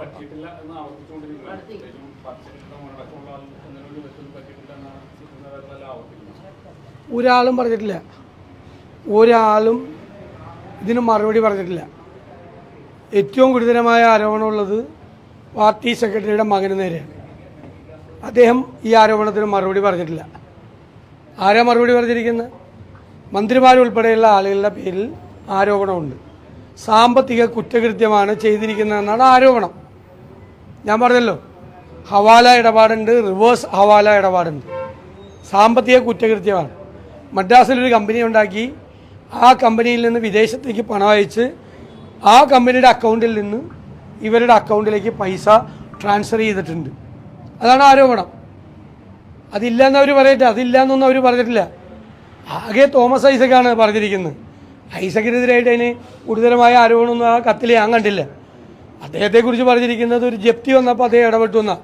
പറ്റിയിട്ടില്ല എന്ന് നേതാക്കളെല്ലാം ഒരാളും പറഞ്ഞിട്ടില്ല. ഒരാളും ഇതിന് മറുപടി പറഞ്ഞിട്ടില്ല. ഏറ്റവും ഗുരുതരമായ ആരോപണമുള്ളത് പാർട്ടി സെക്രട്ടറിയുടെ മകന് നേരെയാണ്. അദ്ദേഹം ഈ ആരോപണത്തിന് മറുപടി പറഞ്ഞിട്ടില്ല. ആരാ മറുപടി പറഞ്ഞിരിക്കുന്നത് മന്ത്രിമാരുൾപ്പെടെയുള്ള ആളുകളുടെ പേരിൽ ആരോപണമുണ്ട്. സാമ്പത്തിക കുറ്റകൃത്യമാണ് ചെയ്തിരിക്കുന്നതെന്നാണ് ആരോപണം. ഞാൻ പറഞ്ഞല്ലോ ഹവാല ഇടപാടുണ്ട് റിവേഴ്സ് ഹവാല ഇടപാടുണ്ട്. സാമ്പത്തിക കുറ്റകൃത്യമാണ്. മദ്രാസിൽ ഒരു കമ്പനി ഉണ്ടാക്കി ആ കമ്പനിയിൽ നിന്ന് വിദേശത്തേക്ക് പണം അയച്ച് ആ കമ്പനിയുടെ അക്കൗണ്ടിൽ നിന്ന് ഇവരുടെ അക്കൗണ്ടിലേക്ക് പൈസ ട്രാൻസ്ഫർ ചെയ്തിട്ടുണ്ട്. അതാണ് ആരോപണം. അതില്ല എന്ന് അവർ പറയട്ടെ അതില്ല എന്നൊന്നും അവർ പറഞ്ഞിട്ടില്ല. ആകെ തോമസ് ഐസക്കാണ് പറഞ്ഞിരിക്കുന്നത്. ഐസക്കിനെതിരായിട്ട് അതിന് ഗുരുതരമായ ആരോപണമൊന്നും ആ കത്തിൽ ഞാൻ കണ്ടില്ല. അദ്ദേഹത്തെക്കുറിച്ച് പറഞ്ഞിരിക്കുന്നത് ഒരു ജപ്തി വന്നപ്പോൾ അദ്ദേഹം ഇടപെട്ടു എന്നാണ്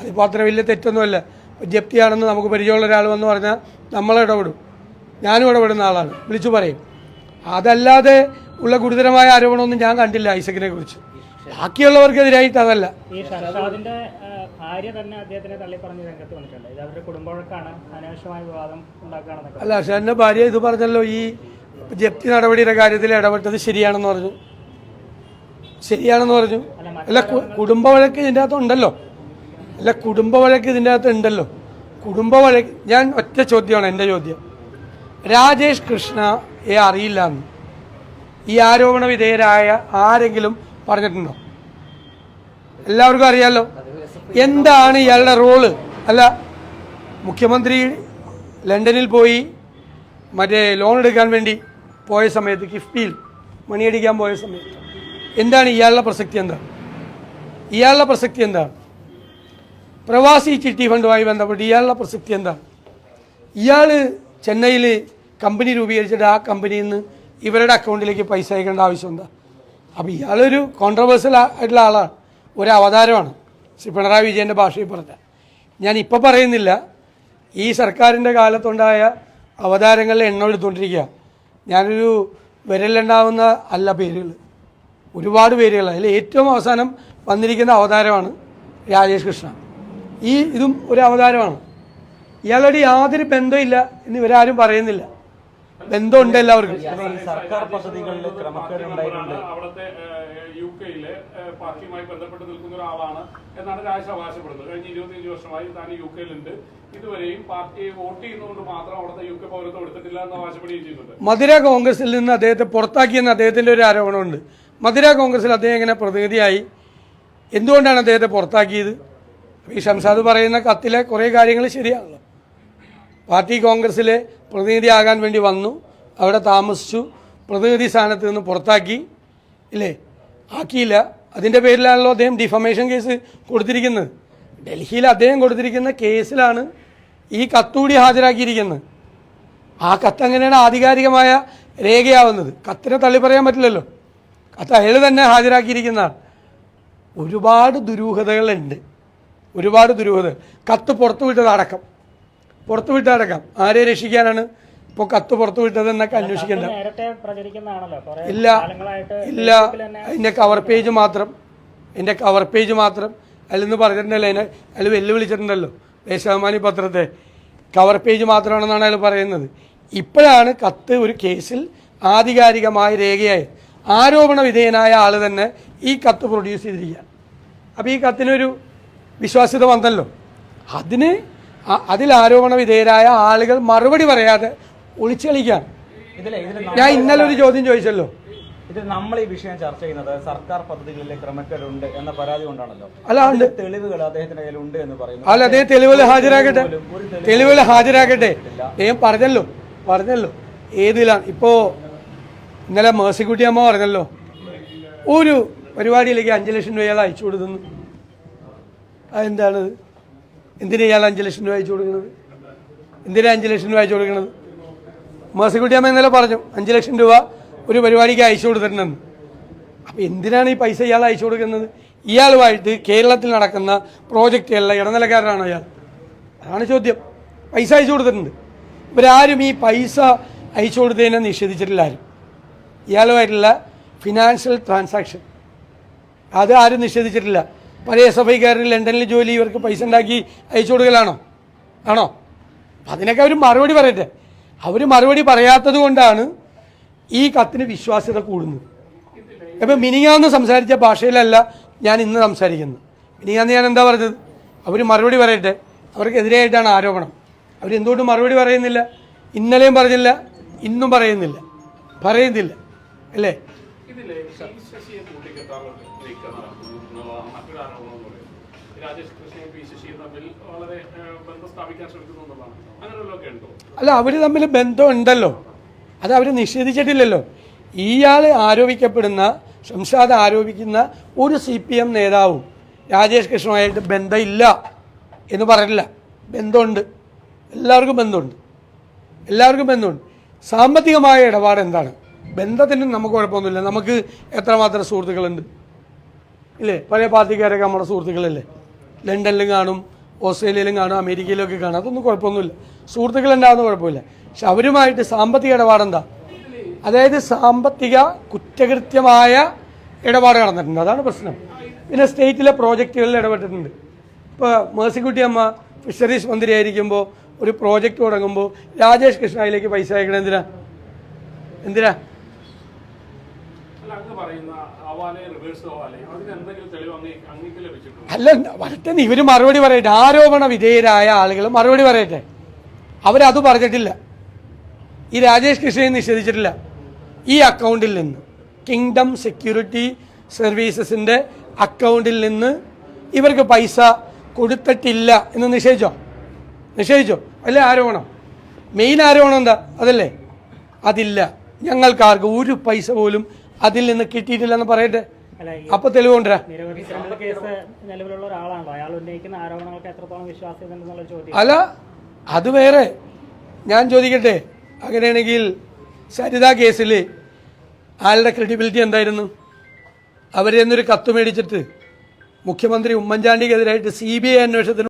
അതിപ്പോൾ അത്ര വലിയ തെറ്റൊന്നുമല്ല. ജപ്തിയാണെന്ന് നമുക്ക് പരിചയമുള്ള ഒരാൾ വന്ന് പറഞ്ഞാൽ നമ്മൾ ഇടപെടും. ഞാനും ഇടപെടുന്ന ആളാണ്. വിളിച്ചു പറയും. അതല്ലാതെ ഉള്ള ഗുരുതരമായ ആരോപണമൊന്നും ഞാൻ കണ്ടില്ല ഐസക്കിനെ കുറിച്ച്. ബാക്കിയുള്ളവർക്കെതിരായിട്ട് അതല്ല. ഭാര്യ തന്നെ അദ്ദേഹത്തിനെ തള്ളി പറഞ്ഞ് രംഗത്ത് വന്നിട്ടുണ്ട്. ഇത് അവരുടെ കുടുംബവഴക്കാണ്. അനാവശ്യമായ വിവാദം ഉണ്ടാക്കുകയാണെന്നൊക്കെ അല്ല പക്ഷെ എന്റെ ഭാര്യ ഇത് പറഞ്ഞല്ലോ ഈ ജപ്തി നടപടിയുടെ കാര്യത്തിൽ ഇടപെട്ടത് ശരിയാണെന്ന് പറഞ്ഞു. ശരിയാണെന്ന് പറഞ്ഞു. അല്ല കുടുംബ വഴക്ക് ഇതിന്റെ അകത്ത് ഉണ്ടല്ലോ. അല്ല കുടുംബ വഴക്ക് ഇതിന്റെ അകത്ത് ഉണ്ടല്ലോ. കുടുംബ വഴക്ക് ഞാൻ ഒറ്റ ചോദ്യമാണ് എന്റെ ചോദ്യം. രാജേഷ് കൃഷ്ണയെ അറിയില്ല എന്ന്. ഈ ആരോപണ വിധേയരായ ആരെങ്കിലും പറഞ്ഞിട്ടുണ്ടോ? എല്ലാവർക്കും അറിയാലോ? എന്താണ് ഇയാളുടെ റോൾ? അല്ല മുഖ്യമന്ത്രി ലണ്ടനിൽ പോയി മറ്റേ ലോൺ എടുക്കാൻ വേണ്ടി പോയ സമയത്ത് കിഫ്ബിയിൽ മണിയടിക്കാൻ പോയ സമയത്ത്. എന്താണ് ഇയാളുടെ പ്രസക്തി എന്താണ് ഇയാളുടെ പ്രസക്തി എന്താണ് പ്രവാസി ചിട്ടി ഫണ്ടുമായി ബന്ധപ്പെട്ട് ഇയാളുടെ പ്രസക്തി എന്താണ് ഇയാൾ ചെന്നൈയിൽ കമ്പനി രൂപീകരിച്ചിട്ട് ആ കമ്പനിയിൽ നിന്ന് ഇവരുടെ അക്കൗണ്ടിലേക്ക് പൈസ അയക്കേണ്ട ആവശ്യം എന്താ? അപ്പോൾ ഇയാളൊരു കോൺട്രവേഴ്സ്യൽ ആയിട്ടുള്ള ആളാണ് ഒരു അവതാരമാണ്. ശ്രീ പിണറായി വിജയന്റെ ഭാഷയിൽ പറഞ്ഞ. ഞാൻ ഇപ്പോൾ പറയുന്നില്ല. ഈ സർക്കാരിന്റെ കാലത്തുണ്ടായ അവതാരങ്ങളിൽ എണ്ണം എടുത്തുകൊണ്ടിരിക്കുക. ഞാനൊരു വിരലുണ്ടാവുന്ന അല്ല പേരുകൾ ഒരുപാട് പേരുകൾ അതിൽ ഏറ്റവും അവസാനം വന്നിരിക്കുന്ന അവതാരമാണ് രാജേഷ് കൃഷ്ണ. ഈ ഇതും ഒരു അവതാരമാണ്. ഇയാളുടെ യാതൊരു ബന്ധമില്ല എന്ന് ഇവരാരും പറയുന്നില്ല. ബന്ധമുണ്ട് എല്ലാവർക്കും. സർക്കാർ പദ്ധതികളിൽ അവിടുത്തെ യു കെയിലെ പാർട്ടിയുമായി ബന്ധപ്പെട്ട് നിൽക്കുന്ന ഒരാളാണ് എന്നാണ് അവകാശപ്പെടുന്നത്. കഴിഞ്ഞ ഇരുപത്തിയഞ്ച് വർഷമായി താൻ യു കെയിലുണ്ട് ഇതുവരെയും വോട്ട് ചെയ്യുന്നതുകൊണ്ട് മാത്രം അവിടുത്തെ യു കെ പൗരത്വം എടുത്തിട്ടില്ല എന്ന് അവകാശപ്പെടുകയും ചെയ്യുന്നുണ്ട് മധുര കോൺഗ്രസിൽ നിന്ന് അദ്ദേഹത്തെ പുറത്താക്കിയെന്ന് അദ്ദേഹത്തിന്റെ ഒരു ആരോപണമുണ്ട്. മധുര കോൺഗ്രസിൽ അദ്ദേഹം ഇങ്ങനെ പ്രതിനിധിയായി. എന്തുകൊണ്ടാണ് അദ്ദേഹത്തെ പുറത്താക്കിയത്? ഈ ഷംസാദ് പറയുന്ന കത്തിലെ കുറേ കാര്യങ്ങൾ ശരിയാണല്ലോ. പാർട്ടി കോൺഗ്രസ്സിലെ പ്രതിനിധിയാകാൻ വേണ്ടി വന്നു അവിടെ താമസിച്ചു പ്രതിനിധി സ്ഥാനത്ത് നിന്ന് പുറത്താക്കി ഇല്ലേ? ആക്കിയില്ല. അതിന്റെ പേരിലാണല്ലോ അദ്ദേഹം ഡിഫമേഷൻ കേസ് കൊടുത്തിരിക്കുന്നത്. ഡൽഹിയിൽ അദ്ദേഹം കൊടുത്തിരിക്കുന്ന കേസിലാണ് ഈ കത്തുകൂടി ഹാജരാക്കിയിരിക്കുന്നത്. ആ കത്ത് അങ്ങനെയാണ് ആധികാരികമായ രേഖയാവുന്നത്. കത്തിനെ തള്ളി പറയാൻ പറ്റില്ലല്ലോ. കത്ത് അയാൾ തന്നെ ഹാജരാക്കിയിരിക്കുന്നതാണ് ഒരുപാട് ദുരൂഹതകളുണ്ട്. ഒരുപാട് ദുരൂഹതകൾ കത്ത് പുറത്തു വിട്ടതടക്കം പുറത്തു വിട്ടതടക്കം ആരെ രക്ഷിക്കാനാണ്? ഇപ്പോൾ കത്ത് പുറത്തു അന്വേഷിക്കേണ്ട. നേരത്തെ പ്രചരിക്കുന്നതാണല്ലോ. കുറെ ഇല്ല. ഇല്ല. അതിന്റെ കവർ പേജ് മാത്രം. എന്റെ കവർ പേജ് മാത്രം. അതിൽ നിന്ന് പറഞ്ഞിട്ടുണ്ടല്ലോ അതിനെ. അതിൽ വെല്ലുവിളിച്ചിട്ടുണ്ടല്ലോ. ദേശാഭിമാനി പത്രത്തെ. കവർ പേജ് മാത്രമാണെന്നാണ് അയാൾ പറയുന്നത്. ഇപ്പോഴാണ് കത്ത് ഒരു കേസിൽ ആധികാരികമായ രേഖയായി ആരോപണ വിധേയനായ ആൾ തന്നെ ഈ കത്ത് പ്രൊഡ്യൂസ് ചെയ്തിരിക്കുകയാണ്. അപ്പോൾ ഈ കത്തിനൊരു വിശ്വാസ്യത വന്നല്ലോ. അതിന് അതിൽ ആരോപണ വിധേയരായ ആളുകൾ മറുപടി പറയാതെ ഒളിച്ചു കളിക്കുകയാണ് ഇതിലെ ഇതിൽ ഞാൻ ഇന്നലെ ഒരു ചോദ്യം ചോദിച്ചല്ലോ. ഇതിൽ നമ്മൾ ഈ വിഷയം ചർച്ച ചെയ്യുന്നത് സർക്കാർ പദ്ധതികളിലെ ക്രമക്കേടുണ്ട് എന്ന പരാതി കൊണ്ടാണല്ലോ. അല്ല തെളിവുകൾ അദ്ദേഹത്തിന്റെ കയ്യിൽ ഉണ്ട് എന്ന് പറയുന്നു. അല്ല അദ്ദേഹം തെളിവുകൾ ഹാജരാക്കട്ടെ തെളിവുകൾ ഹാജരാക്കട്ടെ അദ്ദേഹം പറഞ്ഞല്ലോ പറഞ്ഞല്ലോ. ഏതിലാണ്? ഇപ്പോൾ ഇന്നലെ മേഴ്സിക്കുട്ടി അമ്മ പറഞ്ഞല്ലോ ഒരു പരിപാടിയിലേക്ക് അഞ്ച് ലക്ഷം രൂപ ഇയാൾ അയച്ചു കൊടുക്കുന്നു. അതെന്താണ്? എന്തിനാ ഇയാൾ അഞ്ച് ലക്ഷം രൂപ അയച്ചു കൊടുക്കുന്നത്? എന്തിനാ അഞ്ച് ലക്ഷം രൂപ അയച്ചു കൊടുക്കുന്നത്? മേഴ്സിക്കുട്ടി അമ്മ ഇന്നലെ പറഞ്ഞു അഞ്ച് ലക്ഷം രൂപ ഒരു പരിപാടിക്ക് അയച്ചു കൊടുത്തിട്ടുണ്ടെന്ന്. അപ്പോൾ എന്തിനാണ് ഈ പൈസ ഇയാൾ അയച്ചു കൊടുക്കുന്നത്? ഇയാളുമായിട്ട് കേരളത്തിൽ നടക്കുന്ന പ്രോജക്റ്റുകളിലെ ഇടനിലക്കാരനാണ് അയാൾ അതാണ് ചോദ്യം. പൈസ അയച്ചു കൊടുത്തിട്ടുണ്ട്. ഇവരാരും ഈ പൈസ അയച്ചു കൊടുത്തതിനെ നിഷേധിച്ചിട്ടില്ല ആരും. ഇയാളുമായിട്ടുള്ള ഫിനാൻഷ്യൽ ട്രാൻസാക്ഷൻ അത് ആരും നിഷേധിച്ചിട്ടില്ല. പല എസ് എഫ് ഐക്കാരന് ലണ്ടനിൽ ജോലി ഇവർക്ക് പൈസ ഉണ്ടാക്കി അയച്ചു കൊടുക്കലാണോ? ആണോ? അപ്പം അതിനൊക്കെ അവർ മറുപടി പറയട്ടെ. അവർ മറുപടി പറയാത്തത് കൊണ്ടാണ് ഈ കത്തിന് വിശ്വാസ്യത കൂടുന്നത്. ഇപ്പം മിനിങ്ങാന്ന് സംസാരിച്ച ഭാഷയിലല്ല ഞാൻ ഇന്ന് സംസാരിക്കുന്നത്. മിനിങ്ങാന്ന് ഞാൻ എന്താ പറഞ്ഞത്? അവർ മറുപടി പറയട്ടെ. അവർക്കെതിരെയായിട്ടാണ് ആരോപണം. അവരെന്തുകൊണ്ട് മറുപടി പറയുന്നില്ല? ഇന്നലെയും പറഞ്ഞില്ല ഇന്നും പറയുന്നില്ല. പറയുന്നില്ല. അല്ലേ? അല്ല അവർ തമ്മിൽ ബന്ധം ഉണ്ടല്ലോ. അത് അവർ നിഷേധിച്ചിട്ടില്ലല്ലോ. ഇയാൾ ആരോപിക്കപ്പെടുന്ന ഷംഷാദ് ആരോപിക്കുന്ന ഒരു സി പി എം നേതാവും രാജേഷ് കൃഷ്ണുമായിട്ട് ബന്ധമില്ല എന്ന് പറഞ്ഞില്ല ബന്ധമുണ്ട്. എല്ലാവർക്കും ബന്ധമുണ്ട്. എല്ലാവർക്കും ബന്ധമുണ്ട്. സാമ്പത്തികമായ ഇടപാട് എന്താണ് ബന്ധത്തിന് നമുക്ക് കുഴപ്പമൊന്നുമില്ല. നമുക്ക് എത്രമാത്രം സുഹൃത്തുക്കളുണ്ട്? ഇല്ലേ? പഴയ പാർട്ടിക്കാരൊക്കെ നമ്മുടെ സുഹൃത്തുക്കളല്ലേ? ലണ്ടനിലും കാണും ഓസ്ട്രേലിയയിലും കാണും അമേരിക്കയിലും ഒക്കെ കാണും. അതൊന്നും കുഴപ്പമൊന്നുമില്ല. സുഹൃത്തുക്കളുണ്ടാകുന്ന കുഴപ്പമില്ല. പക്ഷെ അവരുമായിട്ട് സാമ്പത്തിക ഇടപാടെന്താ അതായത് സാമ്പത്തിക കുറ്റകൃത്യമായ ഇടപാട് നടന്നിട്ടുണ്ട്. അതാണ് പ്രശ്നം. പിന്നെ സ്റ്റേറ്റിലെ പ്രോജക്റ്റുകളിൽ ഇടപെട്ടിട്ടുണ്ട്. ഇപ്പോൾ മേഴ്സിക്കുട്ടി അമ്മ ഫിഷറീസ് മന്ത്രിയായിരിക്കുമ്പോൾ ഒരു പ്രോജക്റ്റ് തുടങ്ങുമ്പോൾ രാജേഷ് കൃഷ്ണ അതിലേക്ക് പൈസ അയക്കണം എന്തിനാ? എന്തിനാ? അല്ല വരട്ടെ ഇവർ മറുപടി പറയട്ടെ. ആരോപണ വിധേയരായ ആളുകൾ മറുപടി പറയട്ടെ. അവരത് പറഞ്ഞിട്ടില്ല. ഈ രാജേഷ് കൃഷ്ണയെ നിഷേധിച്ചിട്ടില്ല. ഈ അക്കൗണ്ടിൽ നിന്ന്. കിങ്ഡം സെക്യൂരിറ്റി സർവീസസിന്റെ അക്കൗണ്ടിൽ നിന്ന് ഇവർക്ക് പൈസ കൊടുത്തിട്ടില്ല എന്ന് നിഷേധിച്ചോ? നിഷേധിച്ചോ? അല്ല ആരോപണം? മെയിൻ ആരോപണം എന്താ? അതല്ലേ? അതില്ല. ഞങ്ങൾക്കാർക്ക് ഒരു പൈസ പോലും അതിൽ നിന്ന് കിട്ടിയിട്ടില്ലെന്ന് പറയട്ടെ? അപ്പൊ ചോദ്യം. അല്ല അത് വേറെ. ഞാൻ ചോദിക്കട്ടെ? അങ്ങനെയാണെങ്കിൽ സരിത കേസിൽ ആളുടെ ക്രെഡിബിലിറ്റി എന്തായിരുന്നു? അവരെ നിന്നൊരു കത്ത് മേടിച്ചിട്ട് മുഖ്യമന്ത്രി ഉമ്മൻചാണ്ടിക്കെതിരായിട്ട് സി ബി ഐ അന്വേഷണത്തിന്